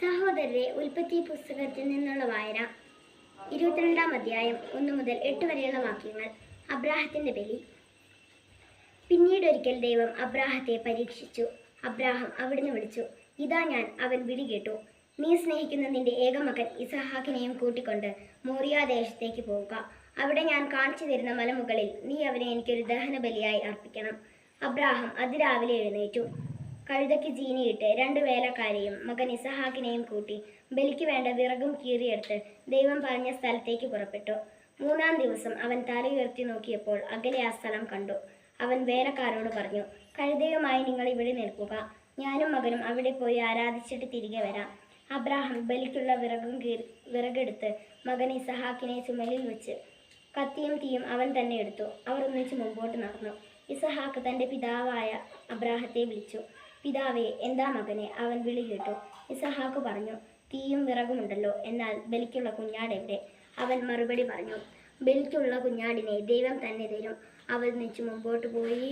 സഹോദരരെ ഉൽപ്പത്തി പുസ്തകത്തിൽ നിന്നുള്ള വായന. ഇരുപത്തിരണ്ടാം അധ്യായം ഒന്ന് മുതൽ എട്ട് വരെയുള്ള വാക്യങ്ങൾ. അബ്രാഹത്തിന്റെ ബലി. പിന്നീട് ഒരിക്കൽ ദൈവം അബ്രാഹത്തെ പരീക്ഷിച്ചു. അബ്രാഹം അവിടുന്ന് വിളിച്ചു ഇതാ ഞാൻ അവൻ വിളി കേട്ടു. നീ സ്നേഹിക്കുന്ന നിന്റെ ഏകമകൻ ഇസഹാക്കിനെയും കൂട്ടിക്കൊണ്ട് മോറിയാദേശത്തേക്ക് പോവുക. അവിടെ ഞാൻ കാണിച്ചു തരുന്ന മലമുകളിൽ നീ അവനെ എനിക്കൊരു ദഹന ബലിയായി അർപ്പിക്കണം. അബ്രാഹം അതിരാവിലെ എഴുന്നേറ്റു. കഴുതയ്ക്ക് ജീനിയിട്ട് രണ്ട് വേലക്കാരെയും മകൻ ഇസഹാക്കിനെയും കൂട്ടി ബലിക്ക് വേണ്ട വിറകും കീറിയെടുത്ത് ദൈവം പറഞ്ഞ സ്ഥലത്തേക്ക് പുറപ്പെട്ടു. മൂന്നാം ദിവസം അവൻ തലയുയർത്തി നോക്കിയപ്പോൾ അകലെ ആ സ്ഥലം കണ്ടു. അവൻ വേലക്കാരോട് പറഞ്ഞു കഴുതയുമായി നിങ്ങൾ ഇവിടെ നിൽക്കുക. ഞാനും മകനും അവിടെ പോയി ആരാധിച്ചിട്ട് തിരികെ വരാം. അബ്രാഹാം ബലിക്കുള്ള വിറകും കീറി വിറകെടുത്ത് മകൻ ഇസഹാക്കിനെ ചുമലിൽ വെച്ച് കത്തിയും തീയും അവൻ തന്നെ എടുത്തു. അവർ ഒന്നിച്ച് മുമ്പോട്ട് നടന്നു. ഇസഹാക്ക് തന്റെ പിതാവായ അബ്രാഹത്തെ വിളിച്ചു. പിതാവേ എന്താ മകനെ? അവൻ വിളി കേട്ടു. ഇസഹാക്ക് പറഞ്ഞു തീയും വിറകുമുണ്ടല്ലോ എന്നാൽ ബലിക്കുള്ള കുഞ്ഞാടെവിടെ? അവൻ മറുപടി പറഞ്ഞു ബലിക്കുള്ള കുഞ്ഞാടിനെ ദൈവം തന്നെ തരും. അവൾ നിച്ച് മുമ്പോട്ട് പോയി